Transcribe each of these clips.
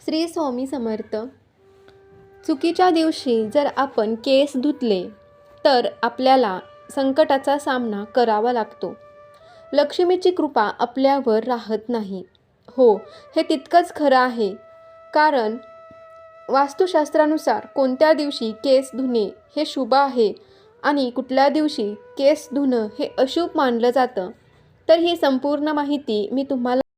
श्री स्वामी समर्थ. चुकीच्या दिवशी जर आपण केस धुतले तर आपल्याला संकटाचा सामना करावा लागतो. लक्ष्मीची कृपा आपल्यावर राहत नाही. हो हे तितकंच खरं आहे. कारण वास्तुशास्त्रानुसार कोणत्या दिवशी केस धुणे हे शुभ आहे आणि कुठल्या दिवशी केस धुणं हे अशुभ मानलं जातं तर ही संपूर्ण माहिती मी तुम्हाला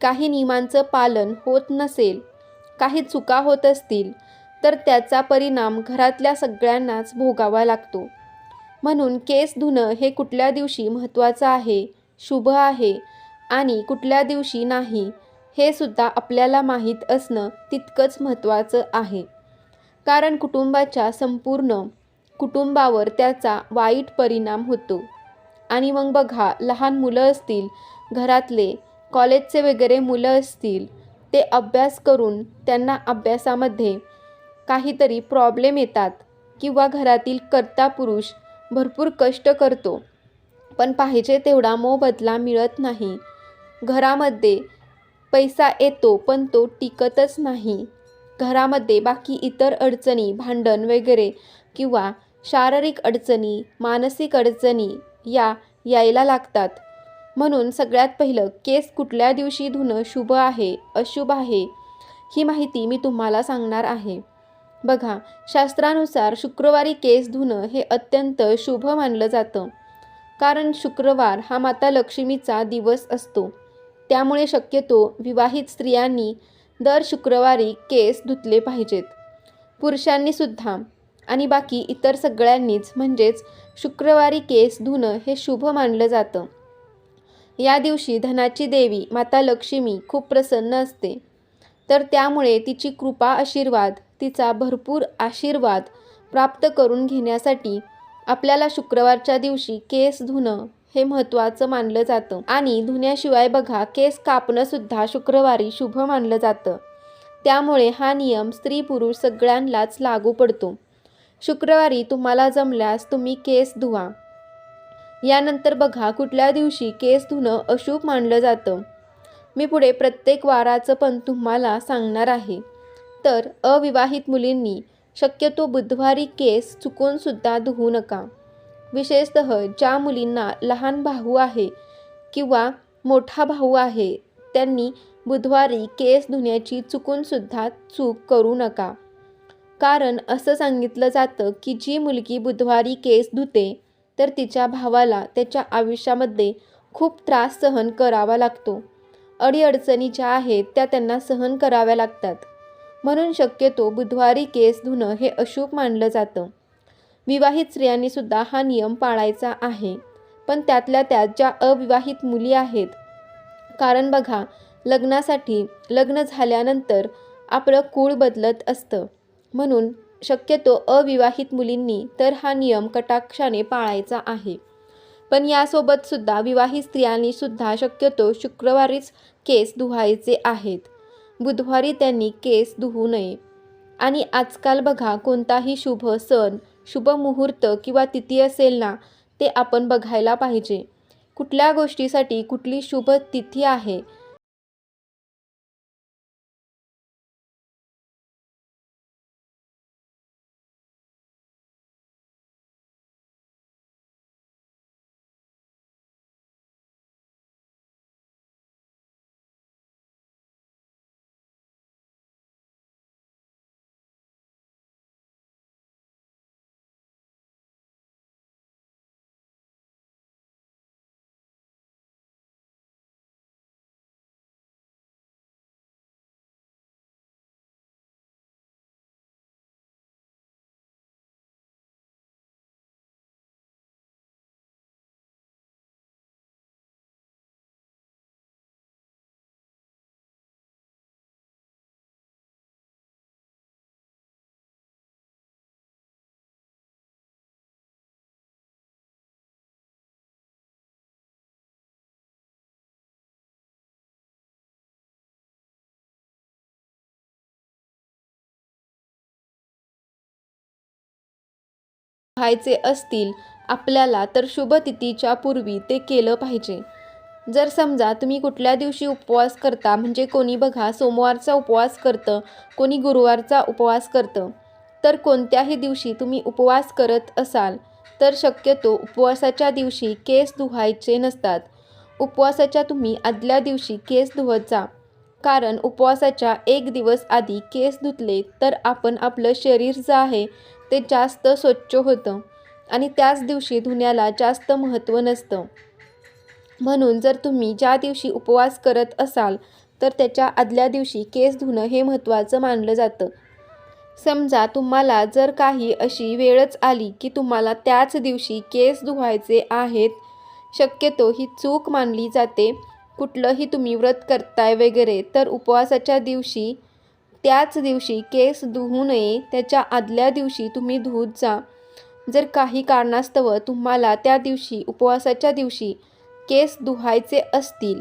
काही नियमांचं पालन होत नसेल काही चुका होत असतील तर त्याचा परिणाम घरातल्या सगळ्यांनाच भोगावा लागतो. म्हणून केस धुणं हे कुठल्या दिवशी महत्त्वाचं आहे शुभ आहे आणि कुठल्या दिवशी नाही हे सुद्धा आपल्याला माहीत असणं तितकंच महत्त्वाचं आहे. कारण कुटुंबाच्या संपूर्ण कुटुंबावर त्याचा वाईट परिणाम होतो. आणि मग बघा लहान मुलं असतील घरातले कॉलेजचे वगैरे मुलं असतील ते अभ्यास करून त्यांना अभ्यासामध्ये काहीतरी प्रॉब्लेम येतात किंवा घरातील कर्ता पुरुष भरपूर कष्ट करतो. पण पाहिजे तेवढा मोबदला मिळत नाही. घरामध्ये पैसा येतो पण तो टिकतच नाही. घरामध्ये बाकी इतर अडचणी भांडण वगैरे किंवा शारीरिक अडचणी मानसिक अडचणी या यायला लागतात. म्हणून सगळ्यात पहिलं केस कुठल्या दिवशी धुणं शुभ आहे अशुभ आहे ही माहिती मी तुम्हाला सांगणार आहे. बघा शास्त्रानुसार शुक्रवारी केस धुणं हे अत्यंत शुभ मानलं जातं. कारण शुक्रवार हा माता लक्ष्मीचा दिवस असतो. त्यामुळे शक्यतो विवाहित स्त्रियांनी दर शुक्रवारी केस धुतले पाहिजेत. पुरुषांनी सुद्धा. आणि बाकी इतर सगळ्यांनीच म्हणजेच शुक्रवारी केस धुणं हे शुभ मानलं जातं. या दिवशी धनाची देवी माता लक्ष्मी खूप प्रसन्न असते. तर त्यामुळे तिची कृपा आशीर्वाद तिचा भरपूर आशीर्वाद प्राप्त करून घेण्यासाठी आपल्याला शुक्रवारच्या दिवशी केस धुणं हे महत्त्वाचं मानलं जातं. आणि धुण्याशिवाय बघा केस कापणं सुद्धा शुक्रवारी शुभ मानलं जातं. त्यामुळे हा नियम स्त्री पुरुष सगळ्यांनाच लागू पडतो. शुक्रवारी तुम्हाला जमल्यास तुम्ही केस धुवा. यानंतर बघा कुठल्या दिवशी केस धुणं अशुभ मानलं जातं. मी पुढे प्रत्येक वाराचं पण तुम्हाला सांगणार आहे. तर अविवाहित मुलींनी शक्यतो बुधवारी केस चुकूनसुद्धा धुवू नका. विशेषतः ज्या मुलींना लहान भाऊ आहे किंवा मोठा भाऊ आहे त्यांनी बुधवारी केस धुण्याची चुकूनसुद्धा चूक करू नका. कारण असं सांगितलं जातं की जी मुलगी बुधवारी केस धुते तर तिच्या भावाला त्याच्या आयुष्यामध्ये खूप त्रास सहन करावा लागतो. अडीअडचणी ज्या आहेत त्या त्यांना सहन कराव्या लागतात. म्हणून शक्यतो बुधवारी केस धुणं हे अशुभ मानलं जातं. विवाहित स्त्रियांनी सुद्धा हा नियम पाळायचा आहे. पण त्यातल्या त्यात ज्या अविवाहित मुली आहेत कारण बघा लग्नासाठी लग्न झाल्यानंतर आपलं कुळ बदलत असतं. म्हणून शक्यतो अविवाहित मुलींनी तर हा नियम कटाक्षाने पाळायचा आहे. पण यासोबत सुद्धा विवाहित स्त्रियांनी सुद्धा शक्यतो शुक्रवारीच केस धुवायचे आहेत. बुधवारी त्यांनी केस धुवू नये. आणि आजकाल बघा कोणताही शुभ सण शुभ मुहूर्त किंवा तिथी असेल ना ते आपण बघायला पाहिजे. कुठल्या गोष्टीसाठी कुठली शुभ तिथी आहे व्हायचे असतील आपल्याला तर शुभतिथीच्या पूर्वी ते केलं पाहिजे. जर समजा तुम्ही कुठल्या दिवशी उपवास करता म्हणजे कोणी बघा सोमवारचा उपवास करतं कोणी गुरुवारचा उपवास करतं तर कोणत्याही दिवशी तुम्ही उपवास करत असाल तर शक्यतो उपवासाच्या दिवशी केस धुवायचे नसतात. उपवासाच्या तुम्ही आदल्या दिवशी केस धुवत जा. कारण उपवासाच्या एक दिवस आधी केस धुतले तर आपण आपलं शरीर जे आहे ते जास्त स्वच्छ होतं. आणि त्याच दिवशी धुण्याला जास्त महत्त्व नसतं. म्हणून जर तुम्ही ज्या दिवशी उपवास करत असाल तर त्याच्या आदल्या दिवशी केस धुणं हे महत्त्वाचं मानलं जातं. समजा तुम्हाला जर काही अशी वेळच आली की तुम्हाला त्याच दिवशी केस धुवायचे आहेत शक्यतो ही चूक मानली जाते. कुठलंही तुम्ही व्रत करताय वगैरे तर उपवासाच्या दिवशी त्याच दिवशी केस धुवू नये त्याच्या आदल्या दिवशी तुम्ही धुत जा. जर काही कारणास्तव तुम्हाला त्या दिवशी उपवासाच्या दिवशी केस धुवायचे असतील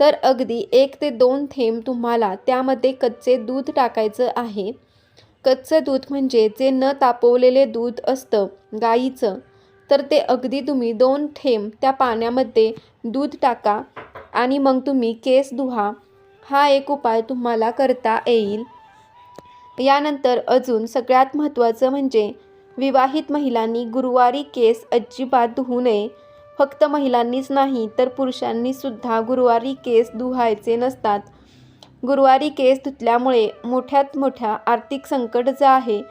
तर अगदी एक ते दोन थेंब तुम्हाला त्यामध्ये कच्चे दूध टाकायचं आहे. कच्चं दूध म्हणजे जे न तापवलेले दूध असतं गाईचं तर ते अगदी तुम्ही दोन थेंब त्या पाण्यामध्ये दूध टाका आणि मग तुम्ही केस धुवा. हा एक उपाय तुम्हाला करता येईल. यानंतर अजून सगळ्यात महत्त्वाचं म्हणजे विवाहित महिलांनी गुरुवारी केस अजिबात धुवू नये. फक्त महिलांनीच नाही तर पुरुषांनीसुद्धा गुरुवारी केस धुवायचे नसतात. गुरुवारी केस धुतल्यामुळे मोठ्यात मोठ्या आर्थिक संकट जे आहे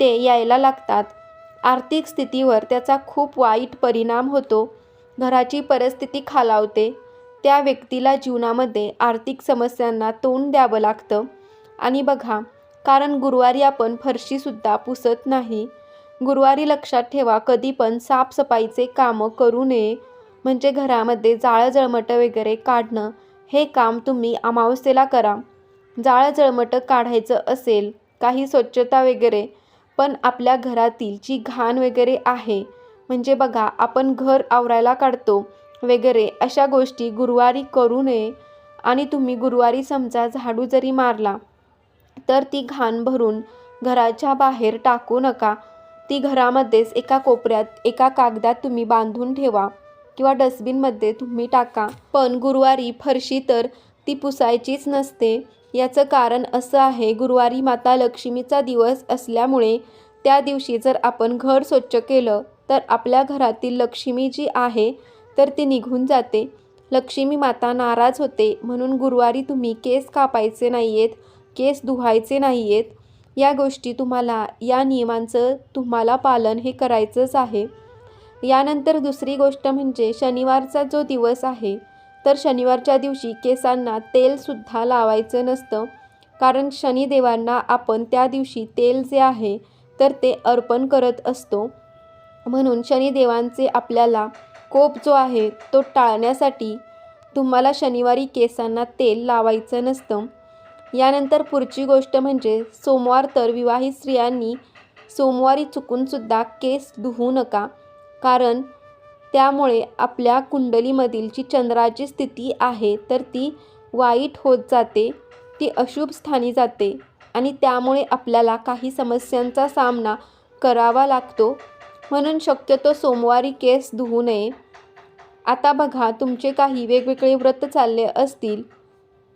ते यायला लागतात. आर्थिक स्थितीवर त्याचा खूप वाईट परिणाम होतो. घराची परिस्थिती खालावते. त्या व्यक्तीला जीवनामध्ये आर्थिक समस्यांना तोंड द्यावं लागतं. आणि बघा कारण गुरुवारी आपण फरशीसुद्धा पुसत नाही. गुरुवारी लक्षात ठेवा कधी पण साफसफाईचे कामं करू नये. म्हणजे घरामध्ये जाळं जळमटं वगैरे काढणं हे काम तुम्ही अमावस्येला करा. जाळं जळमटं काढायचं असेल काही स्वच्छता वगैरे पण आपल्या घरातील जी घाण वगैरे आहे म्हणजे बघा आपण घर आवरायला काढतो वगैरे अशा गोष्टी गुरुवारी करू नये. आणि तुम्ही गुरुवारी समजा झाडू जरी मारला तर ती घाण भरून घराच्या बाहेर टाकू नका. ती घरामध्येच एका कोपऱ्यात एका कागदात तुम्ही बांधून ठेवा किंवा डस्टबिनमध्ये तुम्ही टाका. पण गुरुवारी फरशी तर ती पुसायचीच नसते. याचं कारण असं आहे गुरुवारी माता लक्ष्मीचा दिवस असल्यामुळे त्या दिवशी जर आपण घर स्वच्छ केलं तर आपल्या घरातील लक्ष्मी जी आहे तर ती निघून जाते. लक्ष्मी माता नाराज होते म्हणून गुरुवारी तुम्ही केस कापायचे नाही आहेत केस धुवायचे नाही आहेत या गोष्टी तुम्हाला या नियमांचं तुम्हाला पालन हे करायचंच आहे. यानंतर दुसरी गोष्ट म्हणजे शनिवारचा जो दिवस आहे तर शनिवारच्या दिवशी केसांना तेलसुद्धा लावायचं नसतं. कारण शनिदेवांना आपण त्या दिवशी तेल जे आहे तर ते अर्पण करत असतो. म्हणून शनिदेवांचे आपल्याला कोप जो आहे तो टाळण्यासाठी तुम्हाला शनिवारी केसांना तेल लावायचं नसतं. यानंतर पुढची गोष्ट म्हणजे सोमवार तर विवाहित स्त्रियांनी सोमवारी चुकूनसुद्धा केस धुवू नका. कारण त्यामुळे आपल्या कुंडलीमधील जी चंद्राची स्थिती आहे तर ती वाईट होत जाते ती अशुभ स्थानी जाते आणि त्यामुळे आपल्याला काही समस्यांचा सामना करावा लागतो. म्हणून शक्यतो सोमवारी केस धुवू नये. आता बघा तुमचे काही वेगवेगळे व्रत चालले असतील.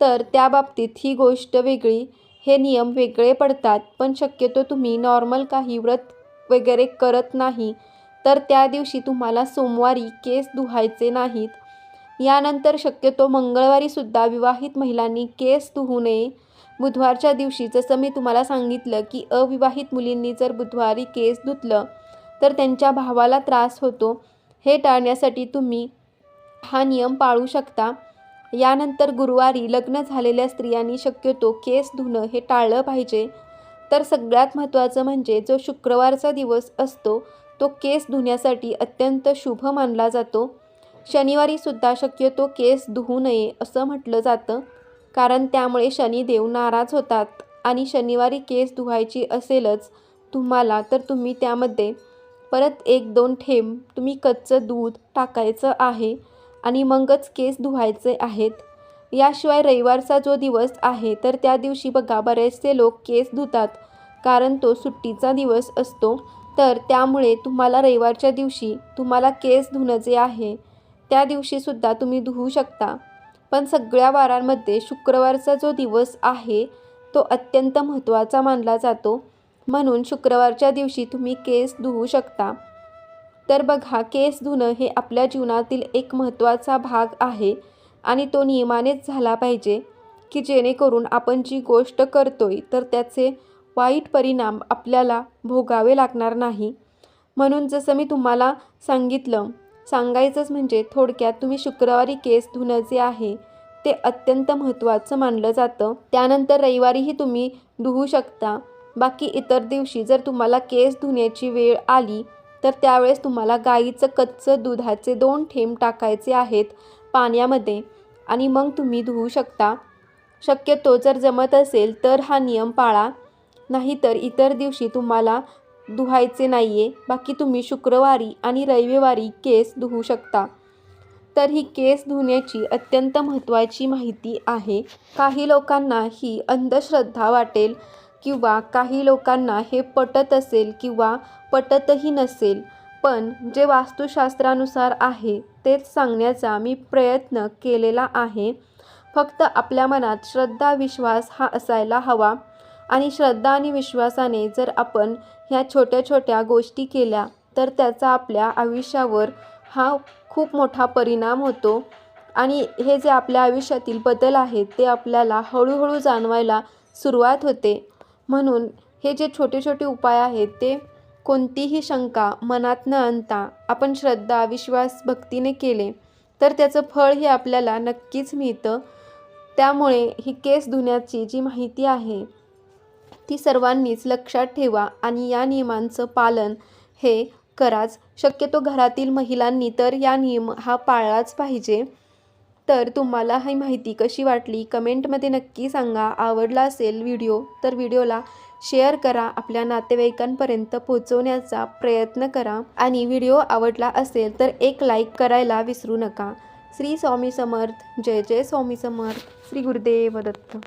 तर त्या बाबतीत ही गोष्ट वेगळी. हे नियम वेगळे पडतात पण शक्यतो तुम्ही नॉर्मल काही व्रत वगैरे करत नाही. तर त्या दिवशी तुम्हाला सोमवारी केस धुवायचे नाहीत. यानंतर शक्यतो मंगळवारीसुद्धा विवाहित महिलांनी केस धुवू नये. बुधवारच्या दिवशी जसं मी तुम्हाला सांगितलं की अविवाहित मुलींनी जर बुधवारी केस धुतलं तर त्यांच्या भावाला त्रास होतो. हे टाळण्यासाठी तुम्ही हा नियम पाळू शकता. यानंतर गुरुवारी लग्न झालेल्या स्त्रियांनी शक्यतो केस धुणं हे टाळलं पाहिजे. तर सगळ्यात महत्त्वाचं म्हणजे जो शुक्रवारचा दिवस असतो तो केस धुण्यासाठी अत्यंत शुभ मानला जातो. शनिवारीसुद्धा शक्यतो केस धुवू नये असं म्हटलं जातं. कारण त्यामुळे शनिदेव नाराज होतात आणि शनिवारी केस धुवायची असेलच तुम्हाला तर तुम्ही त्यामध्ये परत एक दोन थेंब तुम्ही कच्चं दूध टाकायचं आहे. आणि मगच केस धुवायचे आहेत. याशिवाय रविवारचा जो दिवस आहे तर त्या दिवशी बघा बरेचसे लोक केस धुतात कारण तो सुट्टीचा दिवस असतो. तर त्यामुळे तुम्हाला रविवारच्या दिवशी तुम्हाला केस धुणं जे आहे त्या दिवशीसुद्धा तुम्ही धुवू शकता. पण सगळ्या वारांमध्ये शुक्रवारचा जो दिवस आहे तो अत्यंत महत्त्वाचा मानला जातो. म्हणून शुक्रवारच्या दिवशी तुम्ही केस धुवू शकता. तर बघा केस धुणं हे आपल्या जीवनातील एक महत्त्वाचा भाग आहे आणि तो नियमानेच झाला पाहिजे की जेणेकरून आपण जी गोष्ट करतोय तर त्याचे वाईट परिणाम आपल्याला भोगावे लागणार नाही. म्हणून जसं मी तुम्हाला सांगितलं सांगायचंच म्हणजे थोडक्यात तुम्ही शुक्रवारी केस धुणं जे आहे ते अत्यंत महत्त्वाचं मानलं जातं. त्यानंतर रविवारीही तुम्ही धुवू शकता. बाकी इतर दिवशी जर तुम्हाला केस धुण्याची वेळ आली तर त्यावेळेस तुम्हाला गाईचं कच्चं दुधाचे दोन थेंब टाकायचे आहेत पाण्यामध्ये आणि मग तुम्ही धुवू शकता. शक्यतो जर जमत असेल तर हा नियम पाळा. नाहीतर इतर दिवशी तुम्हाला धुवायचे नाही आहे बाकी तुम्ही शुक्रवारी आणि रविवारी केस धुवू शकता. तर ही केस धुण्याची अत्यंत महत्त्वाची माहिती आहे. काही लोकांना ही अंधश्रद्धा वाटेल. किंवा काही लोकांना हे पटत असेल किंवा पटतही नसेल पण जे वास्तुशास्त्रानुसार आहे तेच सांगण्याचा मी प्रयत्न केलेला आहे. फक्त आपल्या मनात श्रद्धा विश्वास हा असायला हवा आणि श्रद्धा आणि विश्वासाने जर आपण ह्या छोट्या छोट्या गोष्टी केल्या तर त्याचा आपल्या आयुष्यावर हा खूप मोठा परिणाम होतो आणि हे जे आपल्या आयुष्यातील बदल आहेत ते आपल्याला हळूहळू जाणवायला सुरुवात होते. म्हणून हे जे छोटे छोटे उपाय आहेत ते कोणतीही शंका मनात न आणता आपण श्रद्धा विश्वास भक्तीने केले तर त्याचं फळ हे आपल्याला नक्कीच मिळतं. त्यामुळे ही केस धुण्याची जी माहिती आहे ती सर्वांनीच लक्षात ठेवा आणि या नियमांचं पालन हे कराच. शक्यतो घरातील महिलांनी तर या नियम हा पाळलाच पाहिजे. तर तुम्हाला ही माहिती कशी वाटली कमेंटमध्ये नक्की सांगा. आवडला असेल व्हिडिओ तर व्हिडिओला शेअर करा. आपल्या नातेवाईकांपर्यंत पोहोचवण्याचा प्रयत्न करा. आणि व्हिडिओ आवडला असेल तर एक लाईक करायला विसरू नका. श्री स्वामी समर्थ. जय जय स्वामी समर्थ. श्री गुरुदेव दत्त.